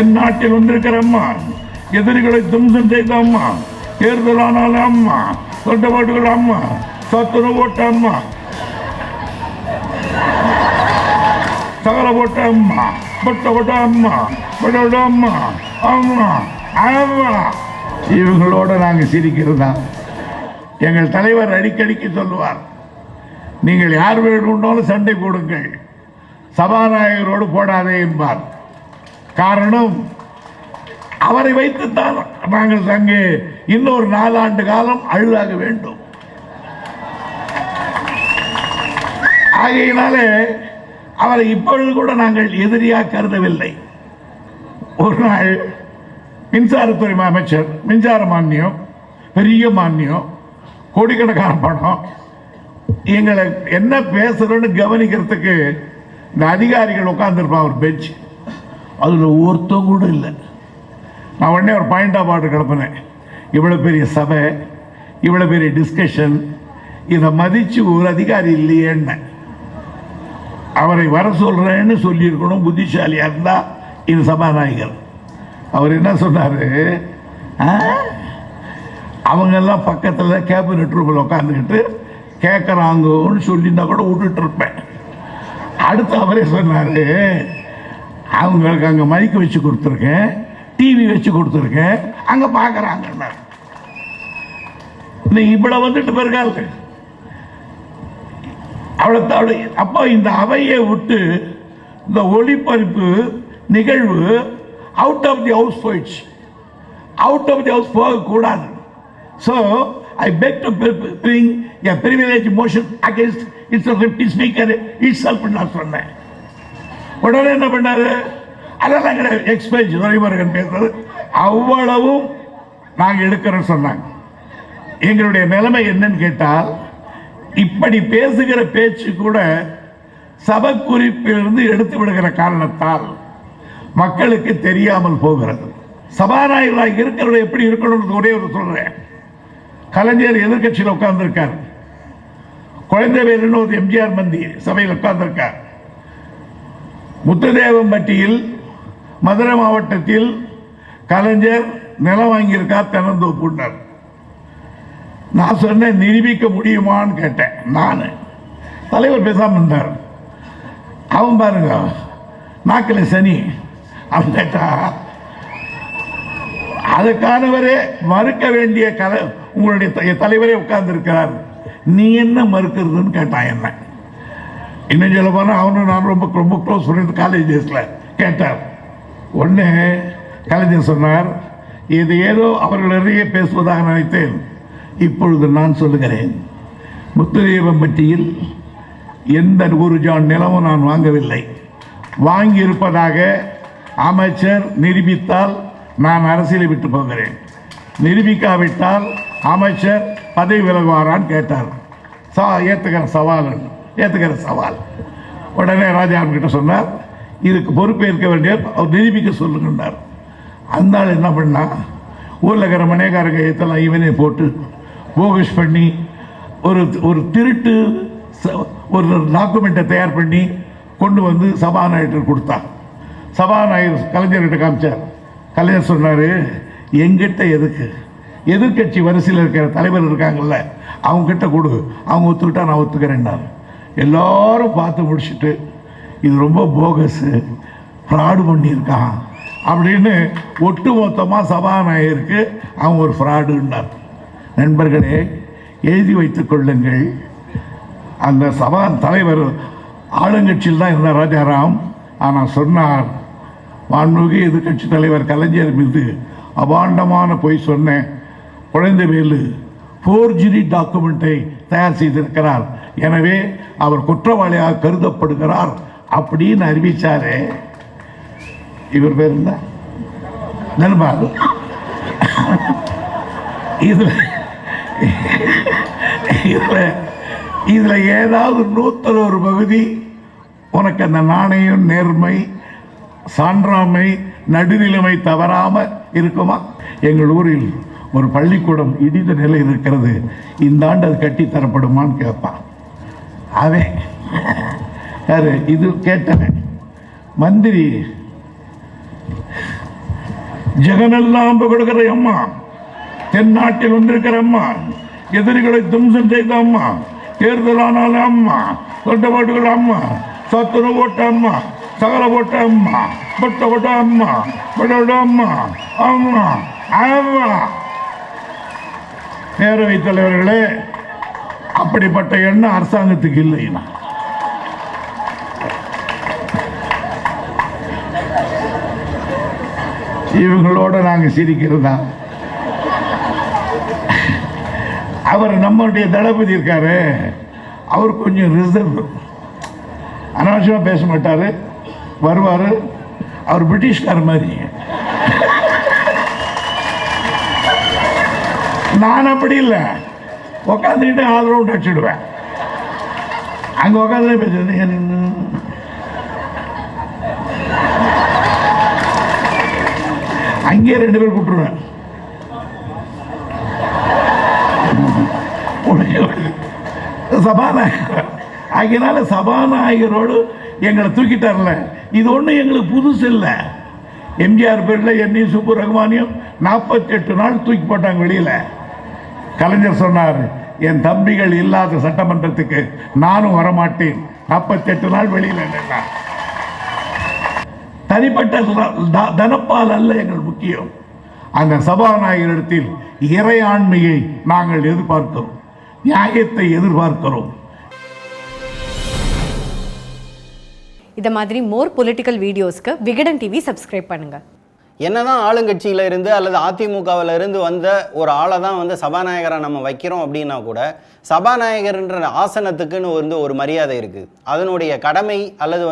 என் நாட்டில் வந்திருக்கிற அம்மா எதிரிகளை தும்சம் செய்த அம்மா தேர்தலானால அம்மா தொண்ட அம்மா சத்துணவு ஓட்ட அம்மா சகல போட்ட அம்மா பட்ட போட்ட அம்மா பட்ட அம்மா அம்மா அம்மா. இவங்களோட நாங்கள் சிரிக்கிறதா? எங்கள் தலைவர் அடிக்கடிக்கு சொல்லுவார் நீங்கள் யார் வேண்டும்னாலும் சண்டை போடுங்கள் சபாநாயகரோடு போடாதே என்பார். காரணம் அவரை வைத்துத்தான் நாங்கள் அங்கே இன்னொரு நாலாண்டு காலம் அழுதாக வேண்டும். ஆகையினாலே அவரை இப்பொழுது கூட நாங்கள் எதிரியாக கருதவில்லை. ஒரு நாள் மின்சாரத்துறை அமைச்சர் மின்சார மானியம் பெரிய மானியம் கோடிக்கணக்கான பணம் எங்களை என்ன பேசுறோன்னு கவனிக்கிறதுக்கு இந்த அதிகாரிகள் உட்காந்துருப்பான் ஒரு பெஞ்ச். அதில் ஒவ்வொருத்தவங்க கூட இல்லை. நான் உடனே ஒரு பாயிண்ட் ஆஃப் ஆர்டர் கிளப்பினேன். இவ்வளோ பெரிய சபை இவ்வளோ பெரிய டிஸ்கஷன் இதை மதித்து ஒரு அதிகாரி இல்லையேன்னு. அவரை வர சொல்கிறேன்னு சொல்லியிருக்கணும் புத்திசாலியாக இருந்தால் இது சபாநாயகர். அவர் என்ன சொன்னார்? ஆ? அவங்கெல்லாம் பக்கத்தில் கேபினட் ரூமில் உட்காந்துக்கிட்டு கேட்குறாங்கன்னு சொல்லியிருந்தா கூட விட்டுட்டு இருப்பேன். அடுத்து அவரே சொன்னார் அவங்களுக்கு அங்கே மைக்கு வச்சு கொடுத்துருக்கேன் டிவி வச்சு கொடுத்துருக்கேன். அங்கே பார்க்குறாங்க நீ இவ்வளோ வந்துட்டு பிறகால அவ்வளோ அவளை அப்போ இந்த அவையை விட்டு இந்த ஒளிபரப்பு நிகழ்வு அவுட் ஆஃப் தி ஹவுஸ் போயிடுச்சு. அவுட் ஆஃப் தி ஹவுஸ் போகக்கூடாது. So I beg to bring a privilege motion against its deputy speaker it's நான் சொன்னேன். உடனே என்ன பண்ணாரு? அதெல்லாம் கிடையாது. எக்ஸ்பென்ஸ் துரைமுருகன் பேசுறது. அவ்வளவும் நாங்கள் எடுக்கிறோம் சொன்னாங்க. எங்களுடைய நிலைமை என்னன்னு கேட்டால் இப்படி பேசுகிற பேச்சு கூட சபக்குறிப்பிலிருந்து எடுத்து விடுகிற காரணத்தால் மக்களுக்கு தெரியாமல் போகிறது. சபாநாயகராக இருக்கிறவங்க எப்படி இருக்கணும்னு ஒரே ஒரு சொல்கிறேன் கலைஞர் எதிர்க்கட்சியில் குழந்தை குழந்தைவேலுன்னு ஒரு எம்ஜிஆர் மந்தி சபையில் உட்கார்ந்துருக்கார். முத்துதேவம்பட்டியில் மதுரை மாவட்டத்தில் கலைஞர் நிலம் வாங்கியிருக்கார் தென்னந்தோப்புன்னார் நான் சொன்னேன் நிரூபிக்க முடியுமான்னு கேட்டேன் நான். தலைவர் பேசாம இருந்தார். அவன் பாருங்க நாக்கில் சனி. அவன் கேட்டா அதுக்கானவரே மறுக்க வேண்டிய கலை உங்களுடைய தலைவரே உட்கார்ந்து இருக்கிறார் நீ என்ன மறுக்கிறதுன்னு கேட்டான் என்ன. இன்னும் சொல்ல போனால் அவனும் நான் ரொம்ப ரொம்ப க்ளோஸ் ஃப்ரெண்ட் காலேஜ் டேஸில் கேட்டார். ஒன்று கலைஞர் சொன்னார் இது ஏதோ அவர்களிடையே பேசுவதாக நினைத்தேன். இப்பொழுது நான் சொல்லுகிறேன். முத்துதேவம்பட்டியில் எந்த ஒரு ஜான் நிலமும் நான் வாங்கவில்லை. வாங்கியிருப்பதாக அமைச்சர் நிரூபித்தால் நான் அரசியலை விட்டு போகிறேன். நிரூபிக்காவிட்டால் அமைச்சர் பதவி விலகுவாரான்னு கேட்டார். சா ஏற்றுக்கிறேன் சவால் ஏற்றுக்கிற சவால். உடனே ராஜாராம் கிட்ட சொன்னார் இதுக்கு பொறுப்பேற்க வேண்டிய அவர் நிரூபிக்க சொல்லுங்கன்னார். அந்த ஆள் என்ன பண்ணால் ஊரில் இருக்கிற மனையக்காரங்க இதெல்லாம் இவனே போட்டு போகஸ் பண்ணி ஒரு ஒரு திருட்டு ச- ஒரு டாக்குமெண்ட்டை தயார் பண்ணி கொண்டு வந்து சபாநாயகர் கொடுத்தார் சபாநாயகர் கலைஞர்கிட்ட காமிச்சார். கலைஞர் சொன்னார் எங்கிட்ட எதுக்கு? எதிர்க்கட்சி வரிசையில் இருக்கிற தலைவர் இருக்காங்கல்ல அவங்ககிட்ட கொடு. அவங்க ஒத்துக்கிட்டா நான் ஒத்துக்கிறேன்னாரு. எல்லாரும் பார்த்து முடிச்சுட்டு இது ரொம்ப போகஸு ஃப்ராடு பண்ணியிருக்கான் அப்படின்னு ஒட்டு மொத்தமாக சபாநாயகருக்கு அவன் ஒரு ஃப்ராடுன்னார். நண்பர்களே எழுதி வைத்து கொள்ளுங்கள். அந்த சபா தலைவர் ஆளுங்கட்சியில் தான் இருந்தார் ராஜாராம். ஆனால் சொன்னார் மாண்புமிகு எதிர்க்கட்சி தலைவர் கலைஞர் மீது அபாண்டமான பொய் சொன்னேன் குழந்தைவேலு ஃபோர்ஜிரி டாக்குமெண்ட்டை தயார் செய்திருக்கிறார். எனவே அவர் குற்றவாளியாக கருதப்படுகிறார் அப்படின்னு அறிவிச்சாரே. இவர் பேர் என்ன? நண்பர். இதுல இதுல இதுல ஏதாவது நூத்துல ஒரு பகுதி உனக்கு அந்த நாணயம் நேர்மை சான்றாமை நடுநிலைமை தவறாம இருக்குமா? எங்கள் ஊரில் ஒரு பள்ளிக்கூடம் இடிந்த நிலை இருக்கிறது. இந்த ஆண்டு அது கட்டித்தரப்படுமான்னு கேட்பான். அவன். யாரு? இது கேட்டவன். மந்திரி. ஜெகனெல்லாம் கொடுக்கிற அம்மா. தென்னாட்டில் வந்திருக்கிற அம்மா. எதிரிகளை தும்சம் செய்த அம்மா. தேர்தலானால அம்மா. தொண்டபாட்டுகள் அம்மா. சத்துணவு ஓட்ட அம்மா. சகல போட்ட அம்மா. பட்ட போட்ட அம்மா. பட்ட அம்மா. அம்மா. அம்மா பேரவைத் தலைவர்களே அப்படிப்பட்ட எண்ணம் அரசாங்கத்துக்கு இல்லைன்னா இவங்களோட நாங்க சிரிக்கிறதா அவர் நம்மளுடைய தளபதி இருக்காரு. அவர் கொஞ்சம் ரிசர்வ் அனாவசியமாக பேச மாட்டாரு. வருவார். அவர் பிரிட்டிஷ்கார மாதிரி. நான் அப்படி இல்லை. உட்காந்துக்கிட்டு ஆள் ரவுண்ட் அடிச்சிடுவேன் அங்கே உட்காந்து பேசுறது. அங்கேயே ரெண்டு பேர் கூப்பிட்டுருவேன். சபாநாயகர். ஆகியனால சபாநாயகரோடு எங்களை தூக்கிட்டார்ல. இது ஒன்றும் எங்களுக்கு புதுசு இல்லை. எம்ஜிஆர் பேரில் என்னையும் சுப்பு ரகுமானியும் நாற்பத்தெட்டு நாள் தூக்கி போட்டாங்க வெளியில். கலைஞர் சொன்னார் என் தம்பிகள் இல்லாத சட்டமன்றத்துக்கு நானும் வரமாட்டேன். நாற்பத்தெட்டு நாள் வெளியில் நின்றார் தனிப்பட்ட தனப்பால் அல்ல எங்கள் முக்கியம். அந்த சபாநாயகரிடத்தில் இறையாண்மையை நாங்கள் எதிர்பார்க்கிறோம். நியாயத்தை எதிர்பார்க்கிறோம். இதை மாதிரி மோர் பொலிட்டிக்கல் வீடியோஸ்க்கு விகடன் டிவி சப்ஸ்கிரைப் பண்ணுங்கள் என்னதான் ஆளுங்கட்சியில இருந்து அல்லது அதிமுகவில் இருந்து வந்த ஒரு ஆளை தான் வந்து சபாநாயகரை நம்ம வைக்கிறோம் அப்படின்னா கூட சபாநாயகர்ன்ற ஆசனத்துக்குன்னு வந்து ஒரு மரியாதை இருக்குது அதனுடைய கடமை அல்லது